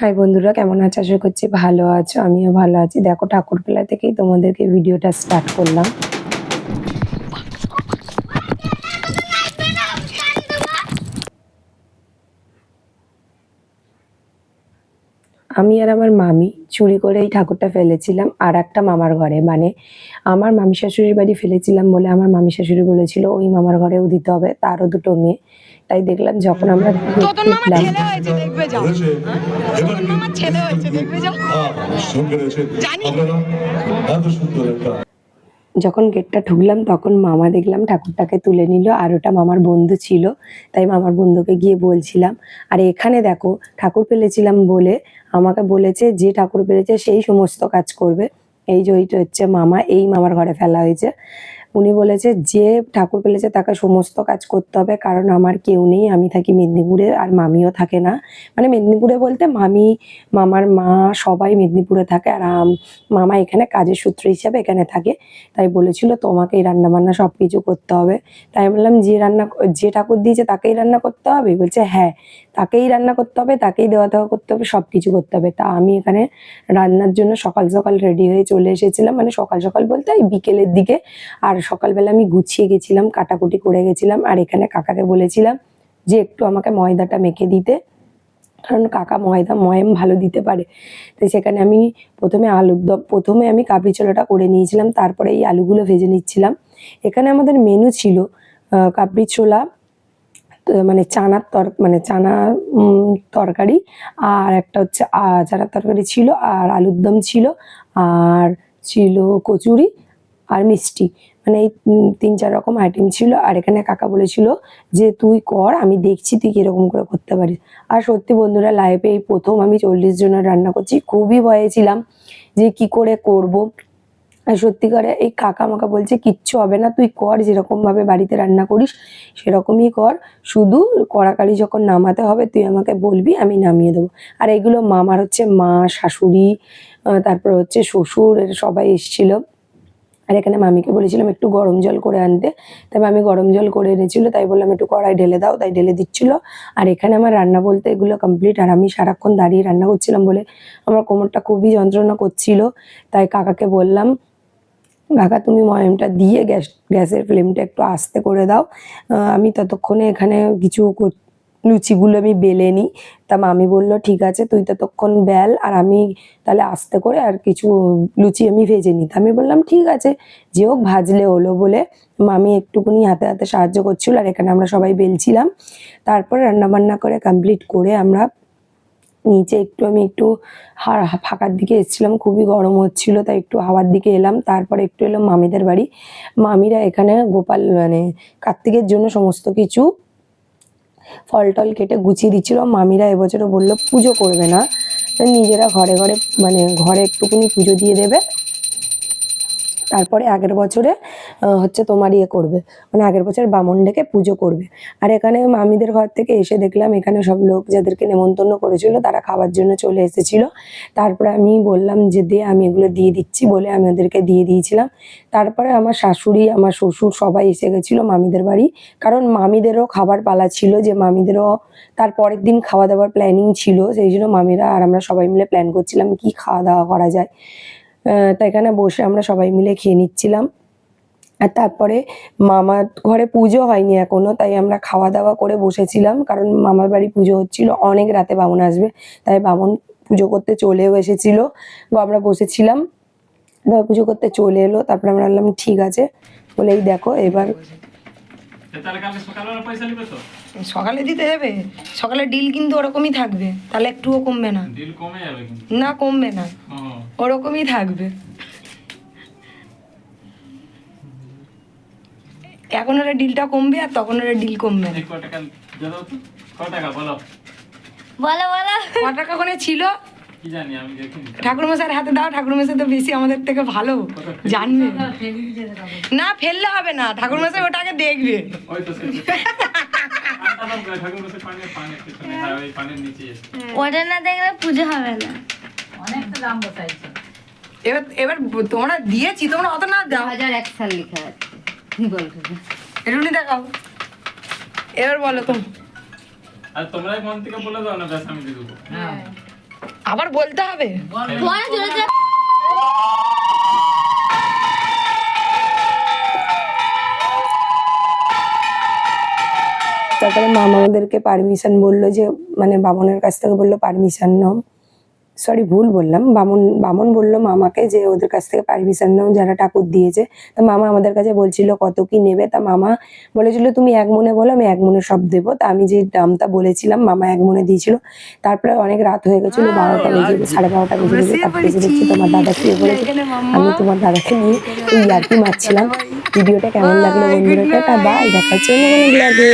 High বন্ধুরা, কেমন আছো? আশা করছি ভালো আছো, আমিও ভালো আছি। দেখো, ঠাকুরবেলা থেকেই তোমাদেরকে ভিডিওটা স্টার্ট করলাম। আমি আর আমার মামি চুরি করে এই ঠাকুরটা ফেলেছিলাম আর একটা মামার ঘরে। মানে আমার মামি শাশুড়ির বাড়ি ফেলেছিলাম বলে আমার মামি শাশুড়ি বলেছিল ওই মামার ঘরেও দিতে হবে তারও দুটো মেয়ে। তাই দেখলাম যখন আমরা তোতন যখন গেটটা ঢুকলাম, তখন মামা দেখলাম ঠাকুরটাকে তুলে নিল আর ওটা মামার বন্ধু ছিল। তাই মামার বন্ধুকে গিয়ে বলছিলাম, আর এখানে দেখো, ঠাকুর পেলেছিলাম বলে আমাকে বলেছে যে ঠাকুর পেলেছে সেই সমস্ত কাজ করবে। এই যে ওইটা হচ্ছে মামা, এই মামার ঘরে ফেলা হয়েছে। উনি বলেছে, যে ঠাকুর পেলেছে তাকে সমস্ত কাজ করতে হবে, কারণ আমার কেউ নেই, আমি থাকি মেদিনীপুরে আর মামিও থাকে না। মানে মেদিনীপুরে বলতে মামি, মামার মা সবাই মেদিনীপুরে থাকে আর মামা এখানে কাজের সূত্র হিসাবে এখানে থাকে। তাই বলেছিল তোমাকেই রান্না বান্না সব কিছু করতে হবে। তাই বললাম, যে রান্না যে ঠাকুর দিয়েছে তাকেই রান্না করতে হবে? বলছে হ্যাঁ তাকেই রান্না করতে হবে, তাকেই দেওয়া দেওয়া করতে হবে সব কিছু করতে হবে। তা আমি এখানে রান্নার জন্য সকাল সকাল রেডি হয়ে চলে এসেছিলাম। মানে সকাল সকাল বলতে বিকেলের দিকে। আর সকালবেলা আমি গুছিয়ে গেছিলাম, কাটাকুটি করে গেছিলাম আর এখানে কাকাকে বলেছিলাম যে একটু আমাকে ময়দাটা মেখে দিতে। কারণ কাকা ময়দা, ময়াম ভালো দিতে পারে। তাই সেখানে আমি প্রথমে আলুর দম প্রথমে আমি কাবলি ছোলাটা করে নিয়েছিলাম, তারপরে এই আলুগুলো ভেজে নিচ্ছিলাম। এখানে আমাদের মেনু ছিল কাবলি ছোলা মানে চানার তর মানে চানা তরকারি আর একটা হচ্ছে চানার তরকারি ছিল আর আলুর দম ছিল আর ছিল কচুরি আর মিষ্টি। মানে এই তিন, চার রকম আইটেম ছিল। আর এখানে কাকা বলেছিল যে, তুই কর, আমি দেখছি তুই কীরকম করে করতে পারিস। আর সত্যি বন্ধুরা লাইফে এই প্রথম আমি চল্লিশ জনের রান্না করছি। খুবই ভয়ে ছিলাম যে, কি করে করব? আর সত্যিকারে এই কাকা আমাকে বলছে, কিচ্ছু হবে না, তুই কর, যেরকমভাবে বাড়িতে রান্না করিস, সেরকমই কর। শুধু কড়াকাড়ি যখন নামাতে হবে, তুই আমাকে বলবি, আমি নামিয়ে দেবো। আর এগুলো মামার হচ্ছে মা, শাশুড়ি তারপর হচ্ছে শ্বশুর সবাই এসেছিল। আর এখানে মামিকে বলেছিলাম একটু গরম জল করে আনতে। তাই আমি গরম জল করে এনেছিল, তাই বললাম একটু কড়াই ঢেলে দাও, তাই ঢেলে দিচ্ছিল। আর এখানে আমার রান্না বলতে এগুলো কমপ্লিট আর আমি সারাক্ষণ দাঁড়িয়ে রান্না করছিলাম বলে আমার কোমরটা খুবই যন্ত্রণা করছিল। তাই কাকাকে বললাম, কাকা, তুমি ময়ামটা দিয়ে গ্যাস, গ্যাসের ফ্লেমটা একটু আস্তে করে দাও। আমি ততক্ষণে এখানে কিছু লুচিগুলো আমি বেলে নিই। তা মামি বলল, ঠিক আছে, তুই ততক্ষণ বেল আর আমি তাহলে আস্তে করে আর কিছু লুচি আমি ভেজে নিই। আমি বললাম, ঠিক আছে, যে হোক ভাজলে হলো বলে। মামি একটুকুনি হাতে হাতে সাহায্য করছিল আর এখানে আমরা সবাই বেলছিলাম। তারপরে রান্নাবান্না করে কমপ্লিট করে আমরা নিচে একটু আমি একটু ফাঁকার দিকে এসেছিলাম, খুবই গরম হচ্ছিল, তাই একটু হাওয়ার দিকে এলাম। তারপরে একটু এলাম মামিদের বাড়ি। মামিরা এখানে গোপাল মানে কার্তিকের জন্য সমস্ত কিছু ফল টল কেটে গুছিয়ে দিচ্ছিল। মামিরা এবছরও বলল, পুজো করবে না। নিজেরা ঘরে ঘরে মানে ঘরে একটুকুনি পুজো দিয়ে দেবে। তারপরে আগের বছরে হচ্ছে তোমার ইয়ে করবে। মানে আগের বছর বামন ডেকে পুজো করবে। আর এখানে মামিদের ঘর থেকে এসে দেখলাম, এখানে সব লোক যাদেরকে নেমন্তন্ন করেছিল, তারা খাবার জন্য চলে এসেছিল। তারপরে আমি বললাম যে, দে, আমি এগুলো দিয়ে দিচ্ছি বলে আমি ওদেরকে দিয়ে দিয়েছিলাম। তারপরে আমার শাশুড়ি, আমার শ্বশুর সবাই এসে গেছিল মামিদের বাড়ি। কারণ মামিদেরও খাবার পালা ছিল যে, মামিদেরও তার পরের দিন খাওয়া দাওয়ার প্ল্যানিং ছিল। সেই জন্য মামিরা আর আমরা সবাই মিলে প্ল্যান করছিলাম কি খাওয়া দাওয়া করা যায়। তো এখানে বসে আমরা সবাই মিলে খেয়ে নিচ্ছিলাম। আর তারপরে মামার ঘরে পুজো হয়নি এখনও, তাই আমরা খাওয়া দাওয়া করে বসেছিলাম। কারণ মামার বাড়ি পুজো হচ্ছিল, অনেক রাতে বামুন আসবে, তাই বামুন পুজো করতে চলেও এসেছিল। আমরা বসেছিলাম পুজো করতে চলে এলো, তারপরে আমরা বললাম, ঠিক আছে। বলেই দেখো, এবার সকালে দিতে হবে। সকালে ডিল কিন্তু ওরকমই থাকবে। তাহলে একটুও কমবে না। ডিল কমে যাবে কিন্তু। না কমবে না। ওরকমই থাকবে। এখন ওরা ডিলটা কমবে আর তখন ওরা ডিল কমবে বলো। বলো ক টাকা করে ছিল? কি জানি আমি দেখিনি। ঠাকুর মশাইয়ের হাতে দাও ঠাকুর মশাই তো বেশি আমাদের থেকে ভালো জানবে। না ফেললে হবে না ঠাকুর মশাই ওটাকে দেখবে। ওই তো হ্যাঁ নিচে ওটা না দেখলে পুজো হবে না। এবার এবার তোমরা দিয়েছি তোমরা অত না দাও। হাজার এক সাল লেখা আছে। বলছো দেখাও। এবার বলো তো। আর তোমরাই মন থেকে বলে দাও না ব্যাস আমি দিয়ে দেবো। আবার বলতে হবে? তারপরে মামা আমাদেরকে পারমিশন বলল যে মানে বামনের কাছ থেকে বলল পারমিশন নাও। সরি ভুল বললাম। বামন বামন বলল মামাকে যে ওদের কাছ থেকে পারমিশন নাও যারা ঠাকুর দিয়েছে। তা মামা আমাদের কাছে বলছিল কত কি নেবে? তা মামা বলেছিল তুমি এক মনে বলো আমি এক মনে সব দেবো। তা আমি যে দামটা বলেছিলাম মামা এক মনে দিয়েছিল। তারপরে অনেক রাত হয়ে গেছিল বারোটা বেজে সাড়ে বারোটা বেজে গেছে তারপরে দেখছি তোমার দাদা শুয়ে পড়েছে আমি তোমার দাদাকে নিয়ে এই ইয়ার্কি মারছিলাম। ভিডিওটা কেমন লাগল বন্ধুরা? টাটা বাই দেখা হচ্ছে অন্য কোনো ব্লগে